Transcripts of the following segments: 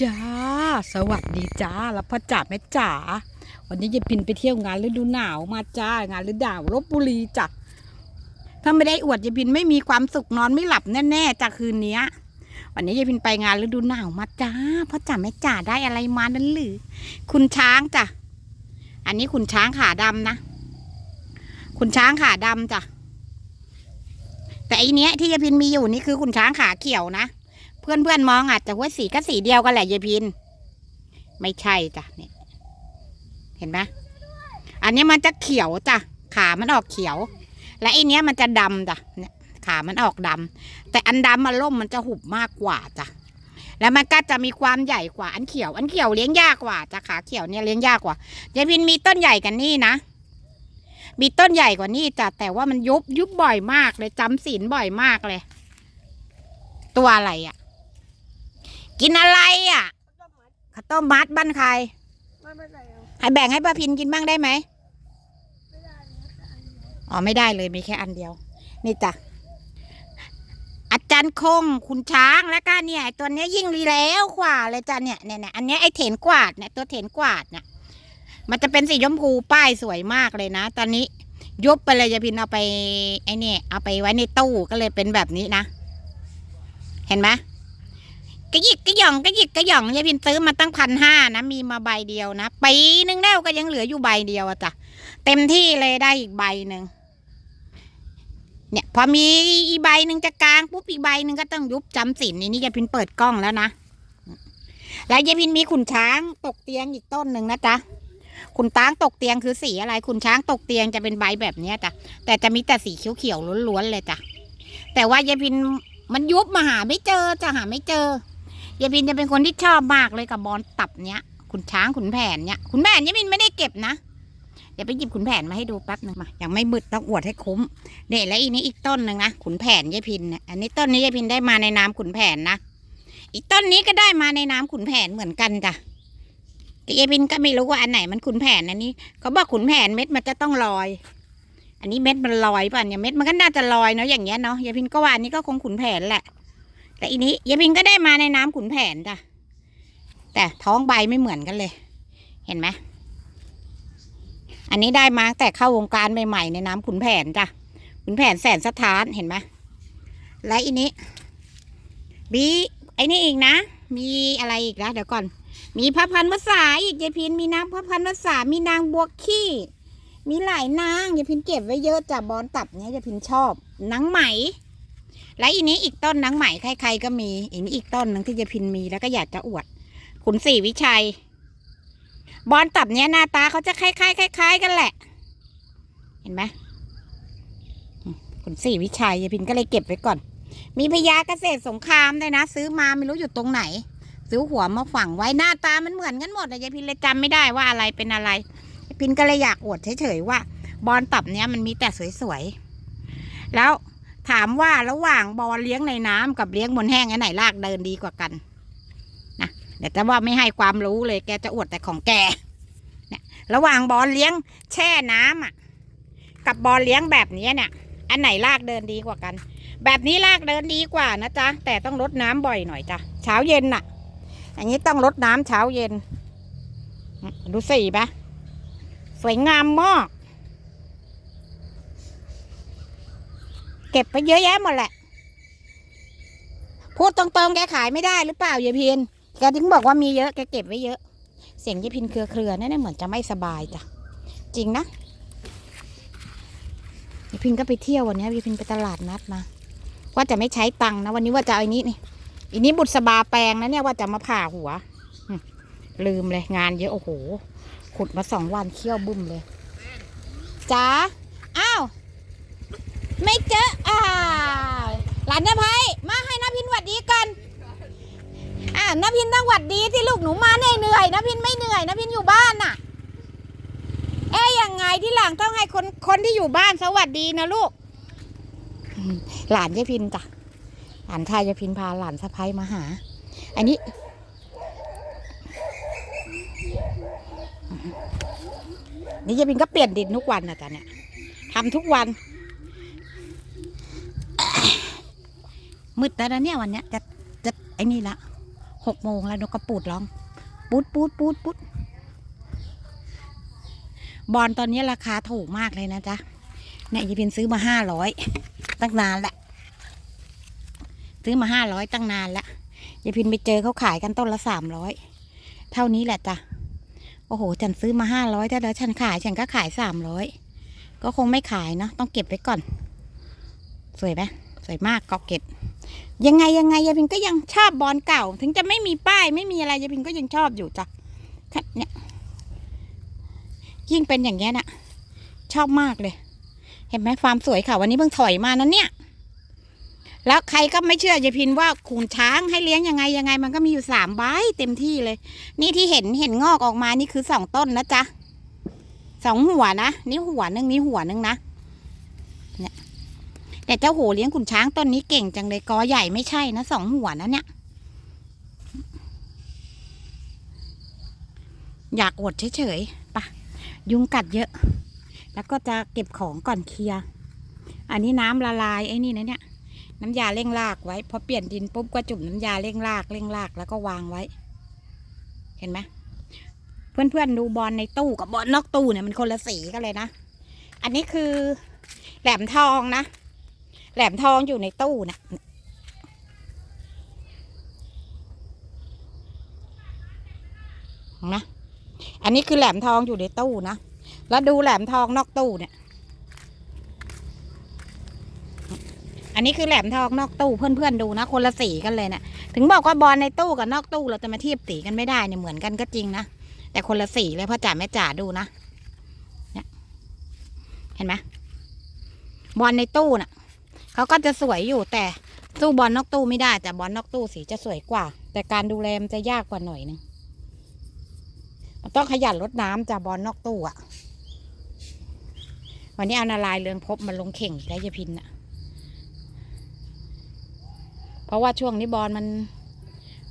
จ้า สวัสดีจ้าแล้วพ่อจ๋าแม่จ๋า วันนี้ยายพินไปเที่ยวงานฤดูหนาวมาจ้างานฤดูหนาวลบบุรีจ้ะ ถ้าไม่ได้อวดยายพินไม่มีความสุขนอนไม่หลับแน่ๆจากคืนเนี้ย วันนี้ยายพินไปงานฤดูหนาวมาจ้าพ่อจ๋าแม่จ๋าได้อะไรมานั้นหรือ คุณช้างจ้ะ อันนี้คุณช้างขาดำนะ คุณช้างขาดำจ้ะ แต่อันเนี้ยที่ยายพินมีอยู่นี่คือคุณช้างขาเขียวนะ เพื่อนเพื่อนๆมองอาจจะว่าสีก็สีเดียวกันแหละยายพิน ไม่ใช่จ้ะเนี่ยเห็นไหมอันนี้มันจะเขียวจ้ะขามันออกเขียว และไอเนี้ยมันจะดำจ้ะเนี่ยขามันออกดำแต่อันดำมันล่มมันจะหุบมากกว่าจ้ะแล้วมันก็จะมีความใหญ่กว่าอันเขียว อันเขียวเลี้ยงยากกว่าจ้ะขาเขียวเนี่ยเลี้ยงยากกว่ายายพินมีต้นใหญ่กันนี่นะมีต้นใหญ่กว่านี่จ้ะแต่ว่ามันยุบยุบบ่อยมากเลยจำศีลบ่อยมากเลย ตัวอะไรอะ กินอะไรอะข้าวต้มมัดบ้านใครไม่ไม่ใส่เอาให้แบ่งให้ป้าพินกินบ้างได้ไหมไม่ได้อ๋อไม่ได้เลยมีแค่อันเดียว นี่จ้ะอาจารย์คงคุณช้างแล้วก็เนี่ยตัวเนี้ยยิ่งรีแล้วกว่าเลยจ้ะเนี่ยเนี่ยเนี่ยอันเนี้ยไอ้เถนกวาดเนี่ยตัวเถนกวาดเนี่ยมันจะเป็นสีชมพูป้ายสวยมากเลยนะ ตอนนี้ยุบไปเลยยาพินเอาไปไอ้เนี่ยเอาไปไว้ในตู้ก็เลยเป็นแบบนี้นะ เห็นไหม กระยิกกระหย่องกระยิกกระหย่องยายพินซื้อมาตั้งพันห้านะมีมาใบเดียวนะปีนึงแล้วก็ยังเหลืออยู่ใบเดียวอะจ้ะเต็มที่เลยได้อีกใบหนึ่งเนี่ย พอมีอีใบหนึ่งจะกลางปุ๊บอีใบหนึ่งก็ต้องยุบจำสินนี่นี่ยายพินเปิดกล้องแล้วนะแล้วยายพินมีขุนช้างตกเตียงอีกต้นหนึ่งนะจ๊ะขุนช้างตกเตียงคือสีอะไรขุนช้างตกเตียงจะเป็นใบแบบเนี้ยจ้ะแต่จะมีแต่สีเขียวๆล้วนๆเลยจ้ะแต่ว่ายายพินมันยุบมาหาไม่เจอจะหาไม่เจอ ยายพินจะเป็นคนที่ชอบมากเลยกับบอลตับเนี้ยขุนช้างขุนแผนเนี้ยขุนแผนยายพินไม่ได้เก็บนะเดี๋ยวไปหยิบขุนแผนมาให้ดูแป๊บหนึ่งมายังไม่มืดต้องอวดให้คุ้มเนี่ยและอีนี้อีกต้นหนึ่งนะขุนแผนยายพินเนี่ยอันนี้ต้นนี้ยายพินได้มาในนามขุนแผนนะอีกต้นนี้ก็ได้มาในนามขุนแผนเหมือนกันจ้ะแต่ยายพินก็ไม่รู้ว่าอันไหนมันขุนแผนอันนี้เขาบอกขุนแผนเม็ดมันจะต้องลอย อันนี้เม็ดมันลอยป่ะเนี่ยเม็ดมันก็น่าจะลอยเนาะอย่างเงี้ยเนาะยายพินก็ว่าอันนี้ก็คงขุนแผนแหละ แต่อีนี้ยายพินก็ได้มาในน้ำขุนแผนจ้ะแต่ท้องใบไม่เหมือนกันเลย เห็นไหมอันนี้ได้มาแต่เข้าวงการใหม่ๆในน้ำขุนแผนจ้ะขุนแผนแสนสถานเห็นไหมและอีนี้มีไอ้นี่อีกนะ มีอะไรอีกนะเดี๋ยวก่อน มีพระพันวษาอีกยายพินมีนางพระพันวษามีนางบวกขี้มีหลายนางยายพินเก็บไว้เยอะจ้ะบอลตับเนี้ยยายพินชอบนางไหม และอีนี้อีกต้นนางไหมใครๆก็มีอีนี้อีกต้นนึงที่ยายพินมีแล้วก็อยากจะอวด ขุนศรีวิชัย บอลตับเนี้ยหน้าตาเขาจะคล้ายๆคล้ายๆกันแหละ เห็นไหมขุนศรีวิชัยยายพินก็เลยเก็บไว้ก่อน มีพญาเกษตรสงครามด้วยนะ ซื้อมาไม่รู้อยู่ตรงไหน ซื้อหัวมาฝังไว้หน้าตามันเหมือนกันหมดแต่ยายพินเลยจำไม่ได้ว่าอะไรเป็นอะไรยายพินก็เลยอยากอวดเฉยๆว่า บอลตับเนี้ยมันมีแต่สวยๆแล้ว ถามว่าระหว่างบอลเลี้ยงในน้ำกับเลี้ยงบนแห้งอันไหนลากเดินดีกว่ากันนะเดี๋ยวจะว่าไม่ให้ความรู้เลยแกจะอวดแต่ของแกเนี่ยระหว่างบอลเลี้ยงแช่น้ำอะ กับบอลเลี้ยงแบบนี้เนี่ย อันไหนลากเดินดีกว่ากัน แบบนี้ลากเดินดีกว่านะจ๊ะแต่ต้องรดน้ำบ่อยหน่อยจ้ะเช้าเย็นน่ะ อย่างนี้ต้องรดน้ำเช้าเย็น ดูสีปะสวยงามมาก เก็บไปเยอะแยะหมดแหละ พูดตรงๆ แกขายไม่ได้หรือเปล่ายายพินแกถึงบอกว่ามีเยอะแกเก็บไว้เยอะ เสียงยี่พินเครือเครือๆนั่นเหมือนจะไม่สบายจ้ะจริงนะยี่พินก็ไปเที่ยววันนี้ยี่พินไปตลาดนัดมาว่าจะไม่ใช้ตังค์นะ วันนี้ว่าจะเอาอันนี้นี่อันนี้บุษบาแปลงนะเนี่ยว่าจะมาผ่าหัวลืมเลยงานเยอะโอ้โห ขุดมาสองวันเคี่ยวบุ้มเลยจ้าอ้าว ไม่เจอ นนภัยมาให้นพินหวัดดีกันอ่านพินต้องหวัดดีที่ลูกหนูมาเหนื่อยเหนื่อยนพินไม่เหนื่อยนพินอยู่บ้านน่ะ เอ๊ยยังไงที่หลังต้องให้คนคนที่อยู่บ้านสวัสดีนะลูก หลานยายพินจ้ะหลานชายยายพินพาหลานสะพ้ายมาหา อันนี้นี่ยายพินก็เปลี่ยนดินทุกวันนะจ๊ะเนี่ยทำทุกวัน มืดแล้วนะเนี่ยวันเนี้ยจะจะไอ้นี่ละหกโมงแล้วนกกระปูดร้องปุ๊ดปุ๊ดปุ๊ดปุ๊ดบอลตอนนี้ราคาถูกมากเลยนะจ๊ะเนี่ยยายพินซื้อมาห้าร้อยตั้งนานละ ซื้อมาห้าร้อยตั้งนานละยายพินไปเจอเขาขายกันต้นละสามร้อยเท่านี้แหละจ้ะโอ้โห ฉันซื้อมาห้าร้อยแต่แล้วฉันขายฉันก็ขายสามร้อยก็คงไม่ขายเนาะต้องเก็บไว้ก่อน สวยไหมสวยมากก็เก็บ ยังไงยังไงยายพินก็ยังชอบบอลเก่า ถึงจะไม่มีป้ายไม่มีอะไรยายพินก็ยังชอบอยู่จ้ะเนี่ยยิ่งเป็นอย่างเงี้ยนะชอบมากเลย เห็นไหมความสวยค่ะ วันนี้เพิ่งถอยมานั้นเนี่ย แล้วใครก็ไม่เชื่อยายพินว่าขูนช้างให้เลี้ยงยังไงยังไง มันก็มีอยู่สามใบเต็มที่เลย นี่ที่เห็นเห็นงอกออกมานี่คือสองต้นนะจ๊ะสองหัวนะนี่หัวหนึ่งนี่หัวหนึ่งนะ แต่เจ้าโหเลี้ยงขุนช้างต้นนี้เก่งจังเลยกอใหญ่ไม่ใช่นะสองหัวนะเนี่ย อยากอดเฉยๆปะยุงกัดเยอะ แล้วก็จะเก็บของก่อนเคลียร์อันนี้น้ำละลายไอ้นี่นะเนี่ยน้ำยาเร่งรากไว้พอเปลี่ยนดินปุ๊บก็จุ่มน้ำยาเร่งรากเร่งรากแล้วก็วางไว้ เห็นไหมเพื่อนๆดูบอลในตู้กับบอลนอกตู้เนี่ยมันคนละสีกันเลยนะ อันนี้คือแหลมทองนะ แหลมทองอยู่ในตู้นะนะอันนี้คือแหลมทองอยู่ในตู้นะ แล้วดูแหลมทองนอกตู้เนี่ย อันนี้คือแหลมทองนอกตู้เพื่อนๆดูนะ คนละสีกันเลยเนะี่ย ถึงบอกว่าบอลในตู้กับนอกตู้เราจะมาเทียบสีกันไม่ได้เนี่ยเหมือนกันก็จริงนะ แต่คนละสีเลยพ่อจ๋าแม่จ๋าดูนะ เนี่ย เห็นไหมบอลในตู้น่ะ เขาก็จะสวยอยู่แต่สู้บอลนอกตู้ไม่ได้ แต่บอลนอกตู้สีจะสวยกว่า แต่การดูแลมันจะยากกว่าหน่อยนึงมันต้องขยันรดน้ำจากบอลนอกตู้อะวันนี้เอานาลายเรืองพบมาลงเข่งอีกแล้ยายพินอะเพราะว่าช่วงนี้บอลมัน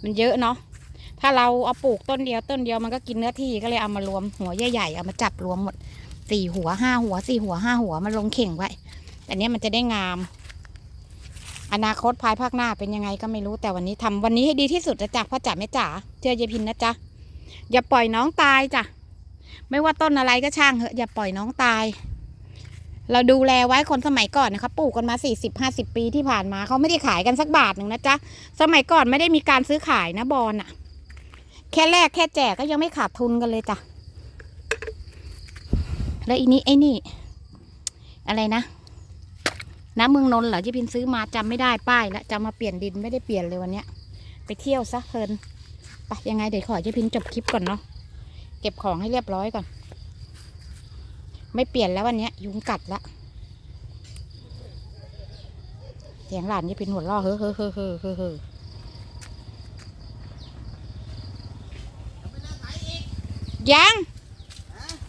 มันเยอะเนาะถ้าเราเอาปลูกต้นเดียวต้นเดียวมันก็กินเนื้อที่ก็เลยเอามารวมหัวใหญ่ๆเอามาจับรวมหมดสี่หัวห้าหัวสี่หัวห้าหัวมาลงเข่งไว้แต่เนี้ยมันจะได้งาม อนาคตภายภาคหน้าเป็นยังไงก็ไม่รู้แต่วันนี้ทำวันนี้ให้ดีที่สุดนะจ๊ะพ่อจ๋าแม่จ๋าเจอยายพินนะจ๊ะอย่าปล่อยน้องตายจ้ะไม่ว่าต้นอะไรก็ช่างเหอะอย่าปล่อยน้องตาย เราดูแลไว้คนสมัยก่อนนะคะปลูกกันมาสี่สิบห้าสิบปีที่ผ่านมาเขาไม่ได้ขายกันสักบาทหนึ่งนะจ๊ะสมัยก่อนไม่ได้มีการซื้อขายนะบอลอะแค่แรกแค่แจกก็ยังไม่ขาดทุนกันเลยจ้ะแล้วอีนี้ไอ้นี่ อะไรนะ น้ำเมืองนนท์เหรอที่พินซื้อมาจำไม่ได้ป้ายแล้วจะมาเปลี่ยนดินไม่ได้เปลี่ยนเลยวันเนี้ย ไปเที่ยวซะเพลินไปยังไงเดี๋ยวขอเจ๊พินจบคลิปก่อนเนาะเก็บของให้เรียบร้อยก่อน ไม่เปลี่ยนแล้ววันเนี้ย ยุงกัดละเสียงหลานเจ๊พินหัวเราะเฮ้อเฮ้อเฮ้อเฮ้อเฮ้อเฮ้อยัง